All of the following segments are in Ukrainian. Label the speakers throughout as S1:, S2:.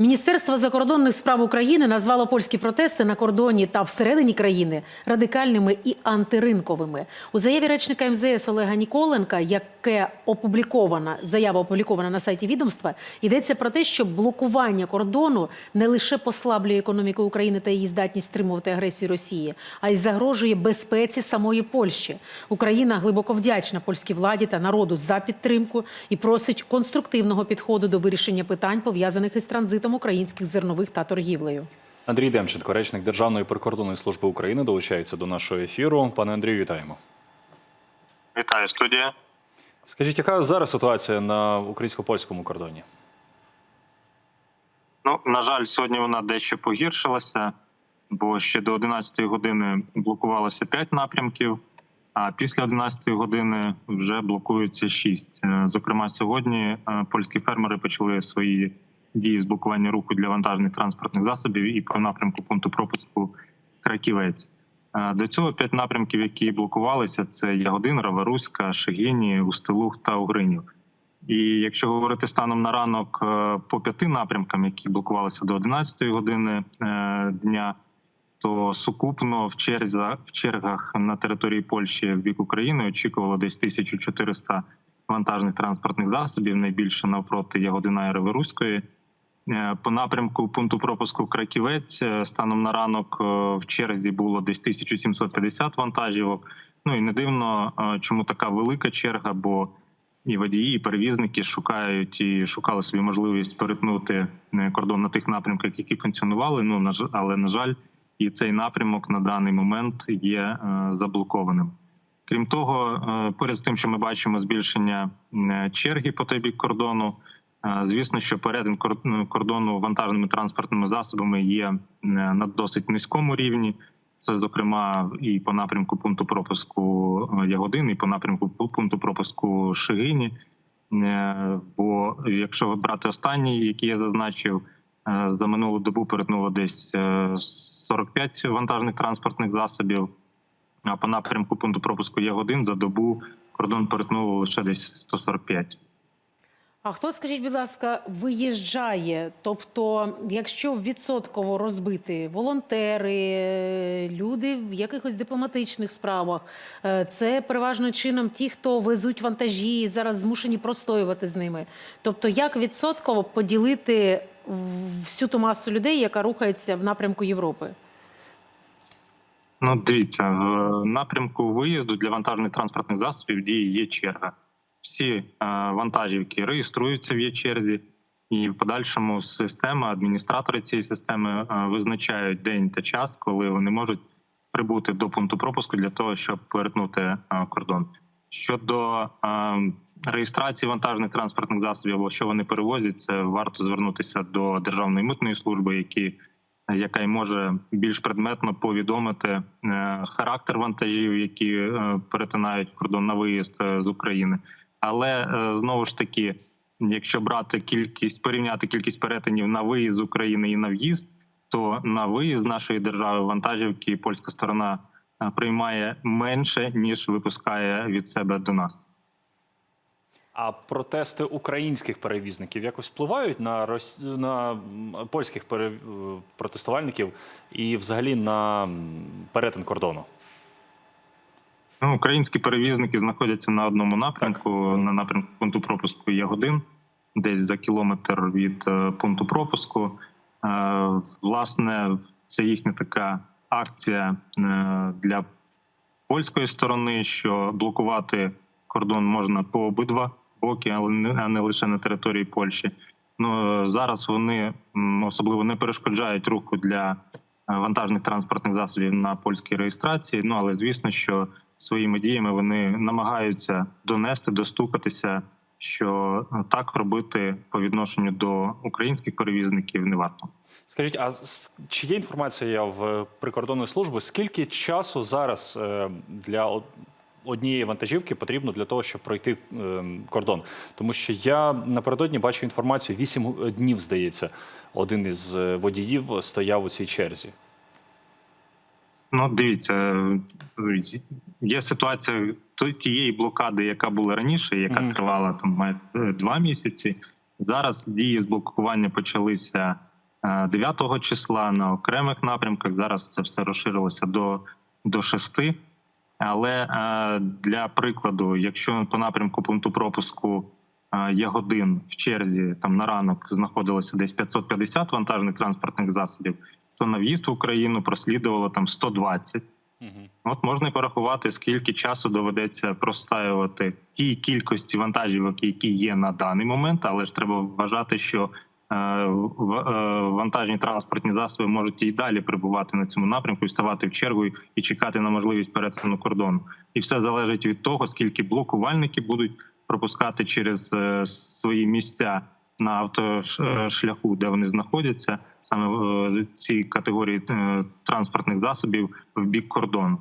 S1: Міністерство закордонних справ України назвало польські протести на кордоні та всередині країни радикальними і антиринковими. У заяві речника МЗС Олега Ніколенка, яке опублікована заява опублікована на сайті відомства, йдеться про те, що блокування кордону не лише послаблює економіку України та її здатність стримувати агресію Росії, а й загрожує безпеці самої Польщі. Україна глибоко вдячна польській владі та народу за підтримку і просить конструктивного підходу до вирішення питань пов'язаних із транзитом українських зернових та торгівлею.
S2: Андрій Демченко, речник Державної прикордонної служби України, долучається до нашого ефіру. Пане Андрію, вітаємо.
S3: Вітаю, студія.
S2: Скажіть, яка зараз ситуація на українсько-польському кордоні?
S3: Ну, на жаль, сьогодні вона дещо погіршилася, бо ще до 11 години блокувалося 5 напрямків, а після 11 години вже блокується 6. Е, Зокрема, сьогодні е, польські фермери почали свої дії з блокування руху для вантажних транспортних засобів і по напрямку пункту пропуску Краківець. Е, До цього п'ять напрямків, які блокувалися, це Ягодин, Раваруська, Шегіні, Устилух та Угринів. І якщо говорити станом на ранок е, по п'яти напрямкам, які блокувалися до 11 години е, дня, то сукупно в черзах в чергах на території Польщі в бік України очікувало десь 1400 вантажних транспортних засобів, найбільше навпроти Ягодина і Реверуської. Е, По напрямку пункту пропуску Краківець е, станом на ранок е, в черзі було десь 1750 вантажівок. Ну і не дивно, чому така велика черга, бо і водії, і перевізники шукають і шукали собі можливість перетнути кордон на тих напрямках, які функціонували. Ну але на жаль, і цей напрямок на даний момент є заблокованим. Крім того, поряд з тим, що ми бачимо збільшення черги по той бік кордону. Е, Звісно, що перетин кор- кордону вантажними транспортними засобами є на досить низькому рівні. Це, зокрема, і по напрямку пункту пропуску е, Ягодин, і по напрямку пункту пропуску Шигині. Е, Бо якщо брати останній, який я зазначив, за минулу добу перетнуло десь е, 45 вантажних транспортних засобів. А по напрямку пункту пропуску Ягодин за добу кордон перетнуло лише десь 145.
S1: А хто, скажіть, будь ласка, виїжджає? Тобто, якщо відсотково розбити волонтери, е, люди в якихось дипломатичних справах, е, це переважно чином ті, хто везуть вантажі і зараз змушені простоювати з ними. Тобто, як відсотково поділити всю ту масу людей, яка рухається в напрямку Європи?
S3: Ну, дивіться, в напрямку виїзду для вантажних транспортних засобів дії є черга. Всі е, вантажівки реєструються в черзі, і в подальшому система, адміністратори цієї системи е, визначають день та час, коли вони можуть прибути до пункту пропуску для того, щоб перетнути е, кордон. Щодо реєстрації вантажних транспортних засобів або що вони перевозять, це варто звернутися до Державної митної служби, які яка й може більш предметно повідомити характер вантажів, які перетинають кордон на виїзд з України. Але е, знову ж таки, якщо брати кількість порівняти кількість перетинів на виїзд з України і на в'їзд, то на виїзд нашої держави вантажівки польська сторона е, приймає менше ніж випускає від себе до нас.
S2: А протести українських перевізників якось впливають на рос... на польських пере... е, протестувальників і взагалі на перетин кордону?
S3: Ну, українські перевізники знаходяться на одному напрямку, на напрямку пункту пропуску Ягодин, десь за кілометр від е, пункту пропуску. Е, Власне, це їхня така акція е, для польської сторони, що блокувати кордон можна по обидва боки, але не а не лише на території Польщі. Ну зараз вони особливо не перешкоджають руху для вантажних транспортних засобів на польській реєстрації. Ну але звісно, що своїми діями вони намагаються донести, достукатися, що е, так робити по відношенню до українських перевізників не варто.
S2: Скажіть, а чи є інформація в прикордонної служби? Скільки часу зараз е, для однієї вантажівки потрібно для того, щоб пройти е, кордон? Тому що я напередодні бачив інформацію 8 днів, здається, один із е, водіїв стояв у цій черзі.
S3: Ну, дивіться, е, є ситуація тієї блокади, яка була раніше, яка
S2: Мгм.
S3: тривала там має е, два місяці. Зараз дії з блокування почалися е, 9 числа на окремих напрямках. Зараз це все розширилося до, до 6. Але е, для прикладу, якщо по напрямку пункту пропуску е, Ягодин в черзі там на ранок знаходилося десь 550 вантажних транспортних засобів, то на в'їзд в Україну прослідувало там 120. От можна і порахувати, скільки часу доведеться простаювати тій кількості вантажівок, які є на даний момент, але ж треба вважати, що е, е, вантажні транспортні засоби можуть і далі перебувати на цьому напрямку, і ставати в чергу і чекати на можливість перетину кордону. І все залежить від того, скільки блокувальники будуть пропускати через е, свої місця на автошляху, де вони знаходяться, саме е, ці категорії е, транспортних засобів в бік кордону.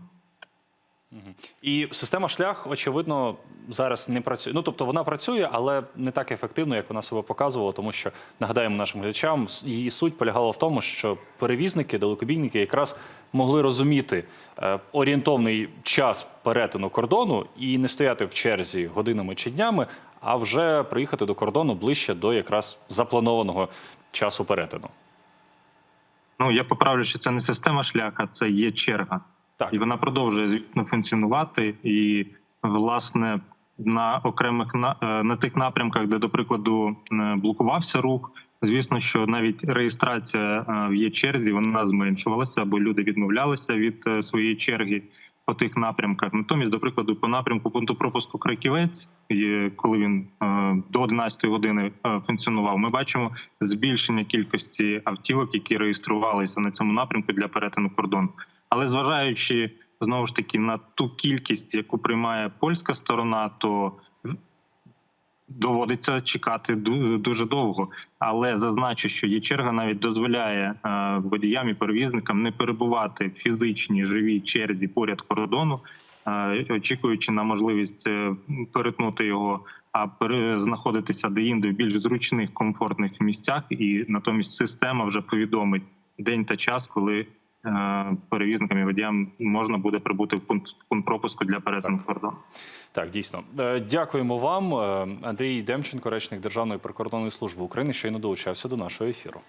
S2: І система шлях, очевидно, зараз не працює. Ну тобто вона працює, але не так ефективно, як вона себе показувала, тому що нагадаємо нашим глядачам, її суть полягала в тому, що перевізники, далекобійники якраз могли розуміти е, орієнтовний час перетину кордону і не стояти в черзі годинами чи днями, а вже приїхати до кордону ближче до якраз запланованого часу перетину.
S3: Ну я поправлю, що це не система шляха, це є черга.
S2: Так.
S3: І вона продовжує звітно функціонувати. І власне на окремих на, е, на тих напрямках, де, до прикладу, е, блокувався рух. Звісно, що навіть реєстрація е, в є черзі вона зменшувалася, бо люди відмовлялися від своєї черги по тих напрямках. Натомість, до прикладу, по напрямку пункту пропуску Краківець, коли він е, до 11 години е, функціонував, ми бачимо збільшення кількості автівок, які реєструвалися на цьому напрямку для перетину кордону. Але зважаючи знову ж таки на ту кількість, яку приймає польська сторона, то доводиться чекати дуже довго. Але зазначу, що є черга навіть дозволяє е, водіям і перевізникам не перебувати в фізичній живій черзі поряд кордону, е, очікуючи на можливість е, перетнути його. А знаходитися де-інде в більш зручних комфортних місцях, і натомість система вже повідомить день та час, коли перевізникам і водіям можна буде прибути в пункт, пункт пропуску для перетину кордону.
S2: Так, дійсно. Е, Дякуємо вам. Е, Андрій Демченко, речник Державної прикордонної служби України, щойно долучався до нашого ефіру.